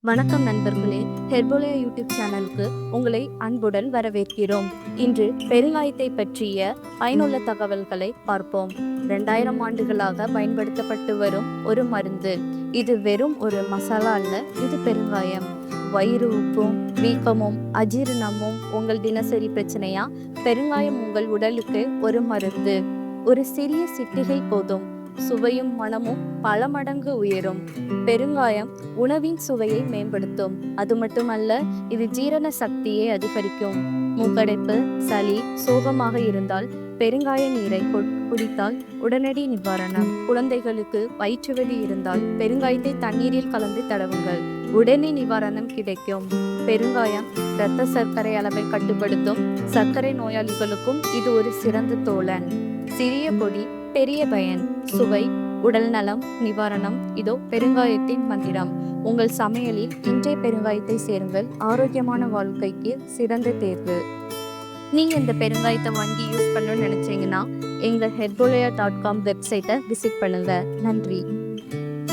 வணக்கம் நண்பர்களே ஹெர்போலியா யூடியூப் சேனலுக்கு உங்களை அன்புடன் வரவேற்கிறோம். இன்று பெருங்காயத்தை பற்றிய பயனுள்ள தகவல்களை பார்ப்போம். ரெண்டாயிரம் ஆண்டுகளாக பயன்படுத்தப்பட்டு வரும் ஒரு மருந்து. இது வெறும் ஒரு மசாலா அல்ல இது பெருங்காயம். வயிறு உப்பும் வீக்கமும் அஜீரணமும் உங்கள் தினசரி பிரச்சனையா? பெருங்காயம் உங்கள் உடலுக்கு ஒரு மருந்து. ஒரு சிறிய சிட்டிகை போதும். சுவையும் மனமும் பல மடங்கு உயரும். பெருங்காயம் உணவின் சுவையை மேம்படுத்தும். அது மட்டுமல்ல இது ஜீரண சக்தியை அதிகரிக்கும். மூக்கடைப்பு சளி சோகமாக இருந்தால் பெருங்காய நீரை குடித்தால் உடனடி நிவாரணம். குழந்தைகளுக்கு வயிற்றுவலி இருந்தால் பெருங்காயத்தை தண்ணீரில் கலந்து தடவுங்கள். உடனே நிவாரணம் கிடைக்கும். பெருங்காயம் இரத்த சர்க்கரை அளவை கட்டுப்படுத்தும். சர்க்கரை நோயாளிகளுக்கும் இது ஒரு சிறந்த தோழன். சிறிய பொடி பெரிய பயன் சுவை உடல் நலம் நிவாரணம் இதோ பெருங்காயத்தின் மந்திரம். உங்கள் சமையலில் இன்றைய பெருங்காயத்தை சேருங்கள். ஆரோக்கியமான வாழ்க்கைக்கு சிறந்த தேர்வு. நீங்க இந்த பெருங்காயத்தை வாங்கி யூஸ் பண்ணணும்னு நினைச்சீங்கன்னா எங்க ஹெர்போலியா டாட் காம் வெப்சைட்டை விசிட் பண்ணுங்க. நன்றி.